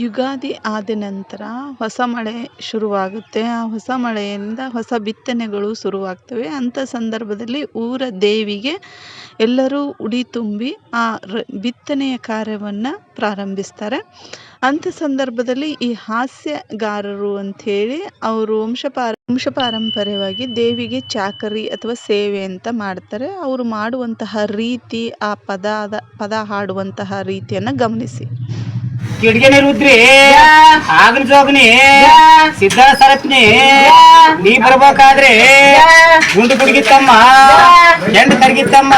ಯುಗಾದಿ ಆದ ನಂತರ ಹೊಸ ಮಳೆ ಶುರುವಾಗುತ್ತೆ. ಆ ಹೊಸ ಮಳೆಯಿಂದ ಹೊಸ ಬಿತ್ತನೆಗಳು ಶುರುವಾಗ್ತವೆ. ಅಂಥ ಸಂದರ್ಭದಲ್ಲಿ ಊರ ದೇವಿಗೆ ಎಲ್ಲರೂ ಉಡಿ ತುಂಬಿ ಆ ರ ಬಿತ್ತನೆಯ ಕಾರ್ಯವನ್ನು ಪ್ರಾರಂಭಿಸ್ತಾರೆ. ಅಂಥ ಸಂದರ್ಭದಲ್ಲಿ ಈ ಹಾಸ್ಯಗಾರರು ಅಂಥೇಳಿ ಅವರು ವಂಶಪಾರ ವಂಶ ಪಾರಂಪರ್ಯವಾಗಿ ದೇವಿಗೆ ಚಾಕರಿ ಅಥವಾ ಸೇವೆ ಅಂತ ಮಾಡ್ತಾರೆ. ಅವರು ಮಾಡುವಂತಹ ರೀತಿ, ಆ ಪದದ, ಪದ ಹಾಡುವಂತಹ ರೀತಿಯನ್ನು ಗಮನಿಸಿ. ಕಿಡ್ಗೆನೆ ರುದ್ರಿ ಆಗನ್ ಜೋಗ್ನಿ ಸಿದ್ಧ ಸರತ್ನಿ ನೀ ಬರ್ಬೇಕಾದ್ರೆ ಗುಂಡು ಗುಡುಗಿತ್ತಮ್ಮ ಎಂಡು ಕರಗಿತ್ತಮ್ಮ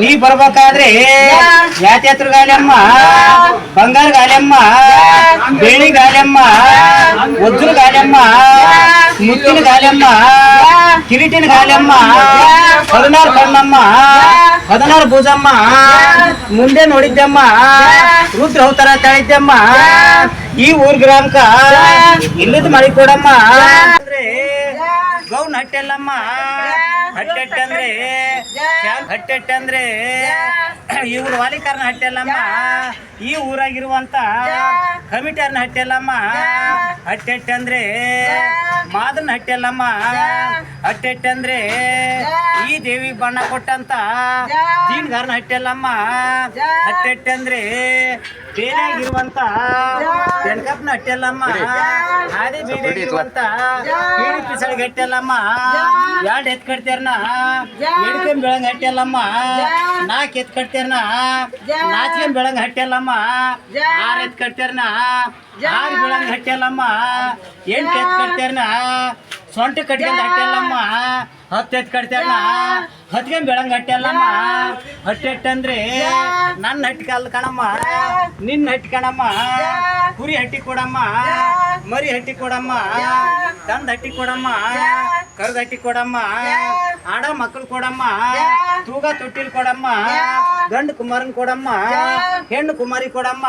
ನೀ ಬರ್ಬೇಕಾದ್ರೆ ಯಾತ್ಯಾತ್ರ ಗಾಲಮ್ಮ ಬಂಗಾರ ಗಾಲಮ್ಮ ಬೆಳ್ಳಿ ಗಾಲಮ್ಮ ವಜ್ರ ಗಾಲಮ್ಮ ಮುತ್ತಿನ ಗಾಲಮ್ಮ ಕಿರೀಟಿನ ಗಾಲಿಯಮ್ಮ. ಹದಿನಾರು ಕಣ್ಣಮ್ಮ. ಹದಿನಾರು ಭೂಜಮ್ಮ. ಮುಂದೆ ನೋಡಿದ್ದಮ್ಮ. ರುದ್ರ ಅವತಾರ ತಾಳಿದ್ದಮ್ಮ ಈ ಊರ್ ಗ್ರಾಮಕ ಇಲ್ಲದ ಮಳಿ ಕೊಡಮ್ಮ. ಗೌನ್ ಹಟ್ಟೆಲ್ಲಮ್ಮ. ಹಟ್ಟೆಟ್ಟಂದ್ರೆ ಹಟ್ಟೆಟ್ಟಂದ್ರೆ ಇವ್ರ ವಾಲಿಕಾರನ ಹಟ್ಟೆಲ್ಲಮ್ಮ. ಈ ಊರಾಗಿರುವಂತ ಕಮಿಟರ್ನ ಹಟ್ಟೆಲ್ಲಮ್ಮ. ಹಟ್ಟೆಟ್ಟ ಅಂದ್ರೆ ಮಾದನ ಹಟ್ಟೆಲ್ಲಮ್ಮ ಹಟ್ಟೆ ಅಂದ್ರೆ ಈ ದೇವಿ ಬಣ್ಣ ಕೊಟ್ಟಂತ ದೀನ್ಗಾರನ ಹಟ್ಟೆಲ್ಲಮ್ಮ ಹಟ್ಟೆ ಅಂದ್ರೆ ಬೇರೆಯಾಗಿರುವಂತ ಬೆಣ್ಕಪ್ನ ಹಟ್ಟೆಲ್ಲಮ್ಮ ಹಾದಿ ಬೇರೆಯಾಗಿರುವಂತ ಪೀಡಿ ಪಿಸಳಿಗೆ ಹಟ್ಟೆಲ್ಲಮ್ಮ ಎರಡು ಎತ್ ಕಟ್ತೇರ್ನ. ಎಡ್ಕೊಂಡ್ ಬೆಳಂಗ್ ಹಟ್ಟೆಲ್ಲಮ್ಮ ನಾಲ್ಕು ಎತ್ ಕಟ್ತೇರ್ನ. ನಾಚ್ಕೊಂಡ್ ಬೆಳಂಗ್ ಹಟ್ಟೆಲ್ಲಮ್ಮ ಆರ್ ಎತ್ ಕಟ್ತೇರ್ನ. ಆರು ಬೆಳಂಗ್ ಹಟ್ಟೆಲ್ಲಮ್ಮ ಎಂಟು ಎತ್ ಕಟ್ತೇರ್ನ. ಸೊಂಟ ಕಟ್ಕೊಂಡ್ ಹಟ್ಟೆಲ್ಲಮ್ಮ ಹತ್ತು ಎತ್ ಕಟ್ತೇರ್ನ ಹತ್ಕೊಂಡ್ ಬೆಳಂಗ್ ಹಟ್ಟೆಲ್ಲಮ್ಮ ಹಟ್ಟೆಟ್ಟಂದ್ರೆ ನನ್ನ ಹಟ್ಟಿ ಕಾಲ್ ಕಣಮ್ಮ. ನಿನ್ನ ಹಟ್ಟಿ ಕಣಮ್ಮ. ಕುರಿ ಹಟ್ಟಿ ಕೊಡಮ್ಮ. ಮರಿ ಹಟ್ಟಿ ಕೊಡಮ್ಮ. ತಂದ ಹಟ್ಟಿ ಕೊಡಮ್ಮ. ಕರ್ದ ಹಟ್ಟಿ ಕೊಡಮ್ಮ. ಆಡ ಮಕ್ಕಳು ಕೊಡಮ್ಮ. ತೂಗ ತುಟ್ಟಿಲ್ ಕೊಡಮ್ಮ ಗಂಡ ಕುಮಾರನ್ ಕೊಡಮ್ಮ ಹೆಣ್ಣು ಕುಮಾರಿ ಕೊಡಮ್ಮ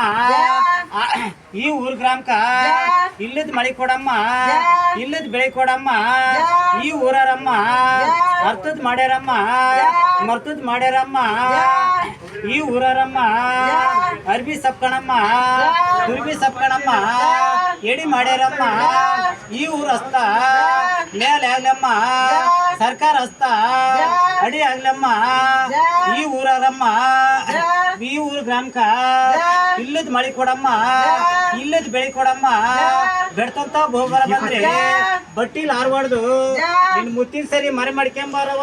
ಈ ಊರ್ ಗ್ರಾಮಕ್ಕ ಇಲ್ಲದ ಮಳಿ ಕೊಡಮ್ಮ ಇಲ್ಲದ ಬೆಳೆ ಕೊಡಮ್ಮ ಈ ಊರರಮ್ಮ ಅರ್ಥದ್ ಮಾಡ್ಯಾರಮ್ಮ ಮರ್ತದ್ ಮಾಡ್ಯಾರಮ್ಮ ಈ ಊರರಮ್ಮ ಅರ್ಬಿ ಸಪ್ಕಣಮ್ಮ ತುರ್ಬಿ ಸಪ್ಕಣಮ್ಮ ಎಡಿ ಮಾಡ್ಯಾರಮ್ಮ ಈ ಊರ ಹಸ್ತ ಮೇಲೆ ಆಗ್ಲಮ್ಮ. ಸರ್ಕಾರ ಹಸ್ತ ಅಡಿ ಆಗ್ಲಮ್ಮ. ಈ ಊರಮ್ಮ ಈ ಊರ ಗ್ರಾಮಕ ಇಲ್ಲದ ಮಳಿ ಕೊಡಮ್ಮ. ಇಲ್ಲದ ಬೆಳಿ ಕೊಡಮ್ಮ. ಬೆಡ್ತಂತ ಬೋಬರ ಬಂದ್ರೆ. ಬಟ್ಟಿಲ್ ಹಾರ್ಬಾರ್ದು ನಿನ್ ಮುತ್ತಿನ ಸರಿ ಮರೆ ಮಾಡ್ಕೊಂಬಾರವ